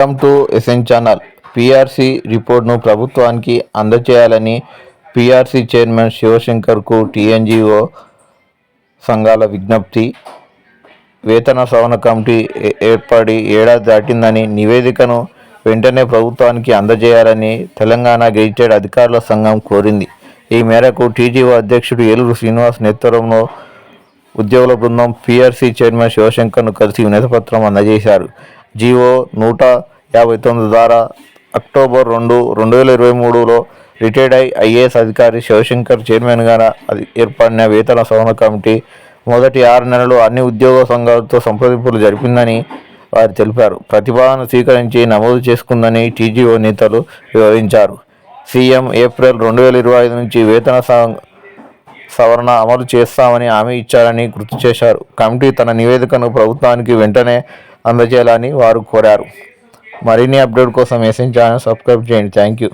Welcome to SN channel. PRC రిపోర్ట్ను ప్రభుత్వానికి అందజేయాలని PRC chairman శివశంకర్కు టీఎన్జిఓ సంఘాల విజ్ఞప్తి. వేతన సవరణ కమిటీ ఏ- ఏర్పడి ఏడాది దాటిందని నివేదికను వెంటనే ప్రభుత్వానికి అందజేయాలని తెలంగాణ గెజిటెడ్ అధికారుల సంఘం కోరింది. ఈ మేరకు టీజీఓ అధ్యక్షుడు ఏలూరు శ్రీనివాస్ నేతృత్వంలో ఉద్యోగుల బృందం పిఆర్సీ చైర్మన్ శివశంకర్ను కలిసి వినతిపత్రం అందజేశారు. జీవో నూట యాభై తొమ్మిది ద్వారా అక్టోబర్ రెండు రెండు వేల ఇరవై మూడులో రిటైర్డ్ అయి ఐఏఎస్ అధికారి శివశంకర్ చైర్మన్గా అది ఏర్పడిన వేతన సవరణ కమిటీ మొదటి ఆరు నెలలు అన్ని ఉద్యోగ సంఘాలతో సంప్రదింపులు జరిపిందని వారు తెలిపారు. ప్రతిపాదన స్వీకరించి నమోదు చేసుకుందని టీజీఓ నేతలు వివరించారు. సీఎం ఏప్రిల్ రెండు వేల ఇరవై ఐదు నుంచి వేతన సం- సవరణ అమలు చేస్తామని హామీ ఇచ్చారని గుర్తు చేశారు. కమిటీ తన నివేదికను ప్రభుత్వానికి వెంటనే అందజేయాలని వారు కోరారు. మరిన్ని అప్డేట్ కోసం ఎస్ఎన్ ఛానల్ సబ్స్క్రైబ్ చేయండి థ్యాంక్ యూ